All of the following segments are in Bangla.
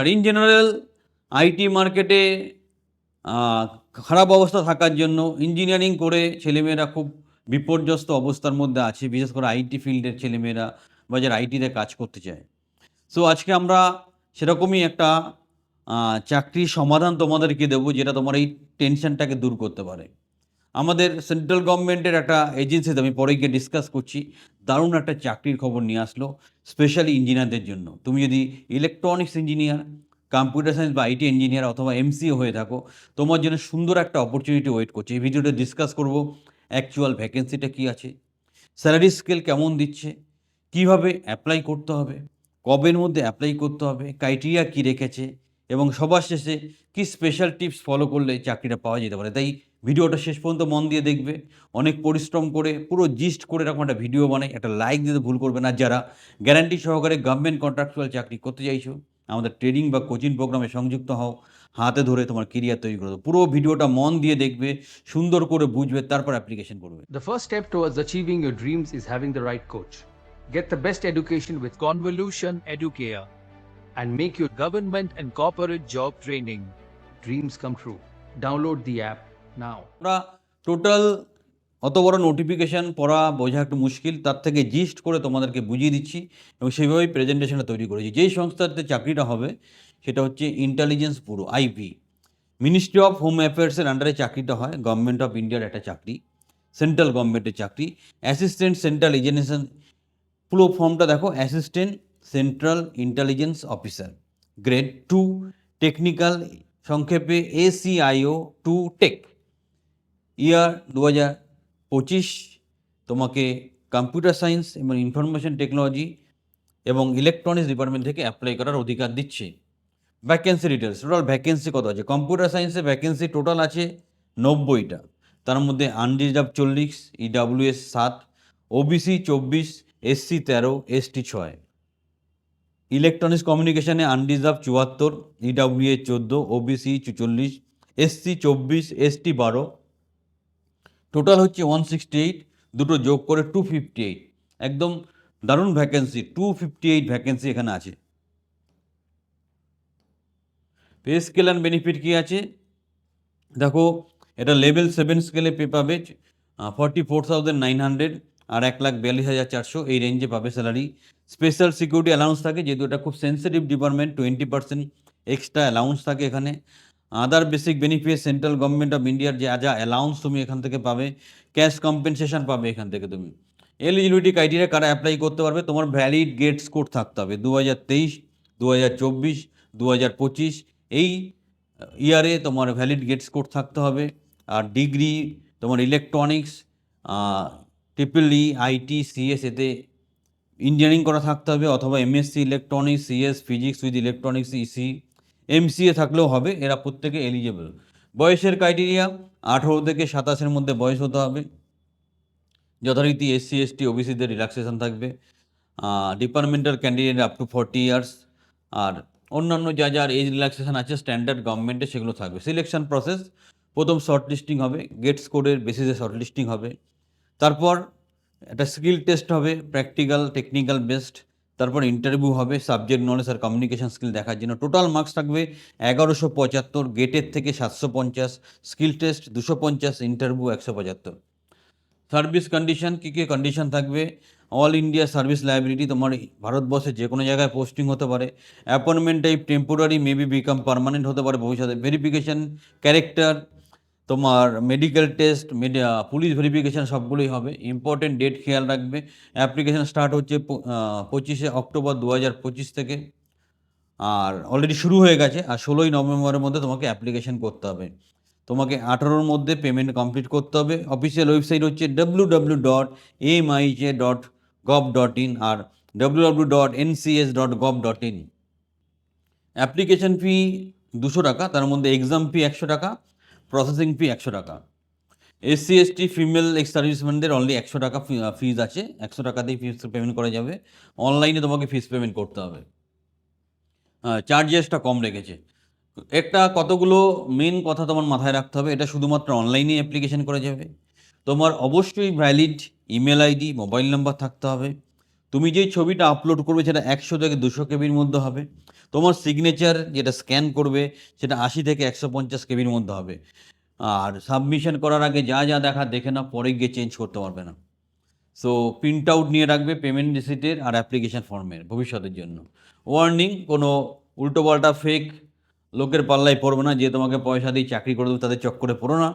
আর ইন জেনারেল আইটি মার্কেটে খারাপ অবস্থা থাকার জন্য ইঞ্জিনিয়ারিং করে ছেলেমেয়েরা খুব বিপর্যস্ত অবস্থার মধ্যে আছে, বিশেষ করে আইটি ফিল্ডের ছেলেমেয়েরা বা যারা আইটিতে কাজ করতে চায়। সো আজকে আমরা সেরকমই একটা চাকরির সমাধান তোমাদেরকে দেবো যেটা তোমার এই টেনশনটাকে দূর করতে পারে। আমাদের সেন্ট্রাল গভর্নমেন্টের একটা এজেন্সিতে আমি পরে গিয়ে ডিসকাস করছি। দারুণ একটা চাকরির খবর নিয়ে আসলো স্পেশালি ইঞ্জিনিয়ারদের জন্য। তুমি যদি ইলেকট্রনিক্স ইঞ্জিনিয়ার কম্পিউটার সায়েন্স বা আইটি ইঞ্জিনিয়ার অথবা এমসিও হয়ে থাকো, তোমার জন্য সুন্দর একটা অপরচুনিটি ওয়েট করছে। এই ভিডিওটা ডিসকাস করব অ্যাকচুয়াল ভ্যাকেন্সিটা কী আছে স্যালারি স্কেল কেমন দিচ্ছে, কীভাবে অ্যাপ্লাই করতে হবে, কবের মধ্যে অ্যাপ্লাই করতে হবে ক্রাইটেরিয়া কী রেখেছে, এবং সবার শেষে কী স্পেশাল টিপস ফলো করলে চাকরিটা পাওয়া যেতে পারে। তাই ভিডিওটা শেষ পর্যন্ত মন দিয়ে দেখবে। অনেক পরিশ্রম করে, পুরো জিস্ট করে এরকম একটা ভিডিও বানায় একটা লাইক দিতে ভুল করবে না। যারা গ্যারান্টি সহকারে গভর্নমেন্ট কন্ট্রাক্টুয়াল চাকরি করতে চাইছো, আমাদের ট্রেনিং বা কোচিং প্রোগ্রামে সংযুক্ত হও। হাতে ধরে তোমার কেরিয়ার তৈরি করো পুরো ভিডিওটা মন দিয়ে দেখবে, সুন্দর করে বুঝবে, তারপর অ্যাপ্লিকেশন করবে। The first step towards achieving your dreams is having the right coach get the best education with convolution educare and make your government and corporate job training dreams come true download the app now. আমরা টোটাল অত বড় নোটিফিকেশান পড়া বোঝা একটু মুশকিল। তার থেকে জিস্ট করে তোমাদেরকে বুঝিয়ে দিচ্ছি এবং সেইভাবেই প্রেজেন্টেশনটা তৈরি করেছি। যেই সংস্থাতে চাকরিটা হবে, সেটা হচ্ছে intelligence bureau IB ministry of home অ্যাফেয়ার্সের আন্ডারে চাকরিটা হয়। গভর্নমেন্ট অফ ইন্ডিয়ার একটা চাকরি সেন্ট্রাল গভর্নমেন্টের চাকরি। অ্যাসিস্ট্যান্ট সেন্ট্রাল এজেন্সিন পুরো ফর্মটা দেখো assistant central intelligence officer grade two technical সংক্ষেপে এসিআইও টু টেক ইয়ার দু হাজার পঁচিশ তোমাকে কম্পিউটার সায়েন্স এবং ইনফরমেশন টেকনোলজি এবং ইলেকট্রনিক্স ডিপার্টমেন্ট থেকে অ্যাপ্লাই করার অধিকার দিচ্ছে। ভ্যাকেন্সি ডিটেলস টোটাল ভ্যাকেন্সি কত আছে? কম্পিউটার সায়েন্সে ভ্যাকেন্সি টোটাল আছে নব্বইটা। তার মধ্যে আনরিজার্ভ চল্লিশ ইডাব্লিউএস সাত ওবিসি চব্বিশ এসসি তেরো এসটি ছয়। ইলেকট্রনিক্স কমিউনিকেশানে আনরিজার্ভ চুয়াত্তর ইডাব্লিউএ চোদ্দ ওবিসি চুচল্লিশ এসসি চব্বিশ এসটি বারো টোটাল হচ্ছে ওয়ান সিক্সটি এইট দুটো যোগ করে টু ফিফটি এইট একদম দারুণ vacancy two fifty eight vacancy এখানে আছে। পে স্কেল অ্যান্ড বেনিফিট কী আছে? দেখো, এটা লেভেল সেভেন স্কেলে পে পাবে forty four thousand nine hundred আর এক লাখ বিয়াল্লিশ হাজার চারশো এই রেঞ্জে পাবে স্যালারি স্পেশাল সিকিউরিটি অ্যালাউন্স থাকে, যেহেতু এটা খুব sensitive department twenty percent extra allowance থাকে এখানে। Other basic benefit central government of ইন্ডিয়ার যে যা অ্যালাউন্স তুমি এখান থেকে পাবে ক্যাশ কম্পেনসেশন পাবে এখান থেকে তুমি। এলিজিবিলিটি ক্রাইটেরিয়া কারা অ্যাপ্লাই করতে পারবে? তোমার ভ্যালিড গেট স্কোর থাকতে হবে। দু হাজার তেইশ দু হাজার চব্বিশ দু হাজার পঁচিশ, এই ইয়ারে তোমার ভ্যালিড গেট স্কোর থাকতে হবে। আর ডিগ্রি তোমার electronics triple E IT CS এতে ইঞ্জিনিয়ারিং করা থাকতে হবে। অথবা MSc electronics CS physics with electronics EC MCA থাকলেও হবে, এরা প্রত্যেকে এলিজেবল বয়সের ক্রাইটেরিয়া আঠেরো থেকে সাতাশের মধ্যে বয়স হতে হবে। যথারীতি এসসি এসটি ওবিসিদের রিল্যাক্সেশন থাকবে। Departmental candidate up to forty years আর অন্যান্য যা যার এজ রিল্যাক্সেশন আছে স্ট্যান্ডার্ড গভর্নমেন্টে সেগুলো থাকবে। সিলেকশন প্রসেস প্রথম শর্ট লিস্টিং হবে গেট স্কোরের বেসিসে শর্ট লিস্টিং হবে। তারপর একটা স্কিল টেস্ট হবে প্র্যাকটিক্যাল টেকনিক্যাল বেসড তারপর ইন্টারভিউ হবে সাবজেক্ট নলেজ আর কমিউনিকেশন স্কিল দেখার জন্য। টোটাল মার্কস থাকবে এগারোশো পঁচাত্তর গেটের থেকে সাতশো পঞ্চাশ স্কিল টেস্ট দুশো পঞ্চাশ ইন্টারভিউ একশো পঁচাত্তর। সার্ভিস কন্ডিশন কী কী কন্ডিশন থাকবে? অল ইন্ডিয়া সার্ভিস লাইবিলিটি তোমার ভারতবর্ষে যে কোনো জায়গায় পোস্টিং হতে পারে। Appointment type temporary maybe become permanent হতে পারে ভবিষ্যতে। ভেরিফিকেশন ক্যারেক্টার তোমার মেডিকেল টেস্ট পুলিশ ভেরিফিকেশান সবগুলোই হবে। ইম্পর্টেন্ট ডেট খেয়াল রাখবে। অ্যাপ্লিকেশান স্টার্ট হচ্ছে পঁচিশে অক্টোবর দু হাজার পঁচিশ থেকে। আর অলরেডি শুরু হয়ে গেছে। আর ষোলোই নভেম্বরের মধ্যে তোমাকে অ্যাপ্লিকেশন করতে হবে। তোমাকে আঠারোর মধ্যে পেমেন্ট কমপ্লিট করতে হবে। অফিসিয়াল ওয়েবসাইট হচ্ছে W W dot এমআইজে dot gov dot in R W W dot NCS dot gov dot in application fee দুশো টাকা, তার মধ্যে এক্সাম ফি একশো টাকা। প্রসেসিং ফি একশো টাকা। এসসি এসটি ফিমেল এক্স সার্ভিসম্যানদের অনলি একশো টাকা ফিজ আছে। একশো টাকাতেই ফিজ পেমেন্ট করা যাবে। অনলাইনে তোমাকে ফিজ পেমেন্ট করতে হবে। হ্যাঁ চার্জেসটা কম রেখেছে। একটা কতগুলো মেন কথা তোমার মাথায় রাখতে হবে, এটা শুধুমাত্র অনলাইনে অ্যাপ্লিকেশন করা যাবে। তোমার অবশ্যই valid email ID mobile number থাকতে হবে। তুমি যে ছবিটা আপলোড করবে, সেটা একশো থেকে দুশো কেবির মধ্যে হবে। তোমার সিগনেচার যেটা স্ক্যান করবে, সেটা আশি থেকে একশো পঞ্চাশ কেবির মধ্যে হবে। আর সাবমিশন করার আগে যা যা দেখা, দেখে না পরে গিয়ে চেঞ্জ করতে পারবে না। সো প্রিন্ট আউট নিয়ে রাখবে পেমেন্ট রিসিটের আর অ্যাপ্লিকেশান ফর্মের ভবিষ্যতের জন্য। ওয়ার্নিং কোনো উল্টোপাল্টা ফেক লোকের পাল্লায় পড়বে না, যে তোমাকে পয়সা দিয়ে চাকরি করে দেবে, তাদের চক্করে পড়ো না।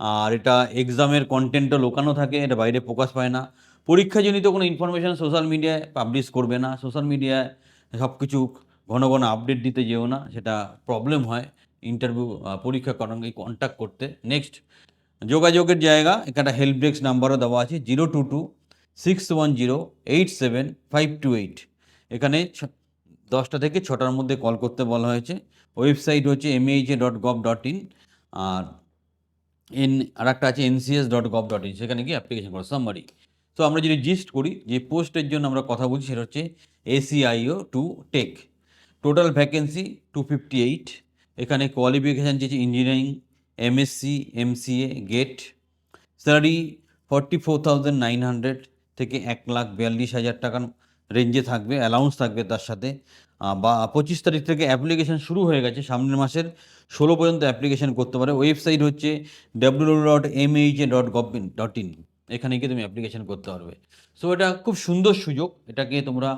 আর এটা এক্সামের কন্টেন্টও লোকানো থাকে, এটা বাইরে প্রকাশ পায় না। পরীক্ষাজনিত কোনো ইনফরমেশান সোশ্যাল মিডিয়ায় পাবলিশ করবে না। সোশ্যাল মিডিয়ায় সব কিছু ঘন ঘন আপডেট দিতে যেও না, সেটা প্রবলেম হয়। ইন্টারভিউ পরীক্ষা করানোকে কন্ট্যাক্ট করতে। নেক্সট যোগাযোগের জায়গা, এখানে হেল্প ডেস্ক নাম্বারও দেওয়া আছে zero two two six one zero eight seven five two eight এখানে দশটা থেকে ছটার মধ্যে কল করতে বলা হয়েছে। ওয়েবসাইট হচ্ছে MHA dot gov dot in R N আর একটা আছে NCS dot gov dot in সেখানে গিয়ে অ্যাপ্লিকেশন করো সামবারি তো আমরা যদি জিস্ট করি, যে পোস্টের জন্য আমরা কথা বলছি, সেটা হচ্ছে ACIO two tech total vacancy two fifty eight এখানে কোয়ালিফিকেশান চেয়েছে engineering MSc MCA GATE salary forty four thousand nine hundred থেকে এক লাখ বিয়াল্লিশ হাজার টাকার রেঞ্জে থাকবে অ্যালাউন্স থাকবে তার সাথে। বা পঁচিশ তারিখ থেকে অ্যাপ্লিকেশন শুরু হয়ে গেছে, সামনের মাসের ষোলো পর্যন্ত অ্যাপ্লিকেশন করতে পারে। ওয়েবসাইট হচ্ছে W dot M H dot gov dot in এখানে গিয়ে তুমি অ্যাপ্লিকেশন করতে পারবে। সো এটা খুব সুন্দর সুযোগ, এটাকে তোমরা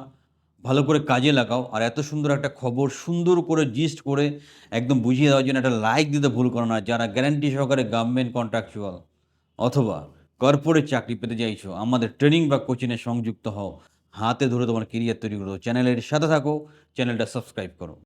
ভালো করে কাজে লাগাও আর এত সুন্দর একটা খবর সুন্দর করে জিস্ট করে একদম বুঝিয়ে দেওয়ার জন্য একটা লাইক দিতে ভুল করো না, যারা গ্যারান্টি সহকারে গভর্নমেন্ট কন্ট্রাকচুয়াল অথবা কর্পোরেট চাকরি পেতে চাইছো, আমাদের ট্রেনিং বা কোচিংয়ে সংযুক্ত হও, হাতে ধরে তোমার কেরিয়ার তৈরি করো চ্যানেলের সাথে থাকো চ্যানেলটা সাবস্ক্রাইব করো।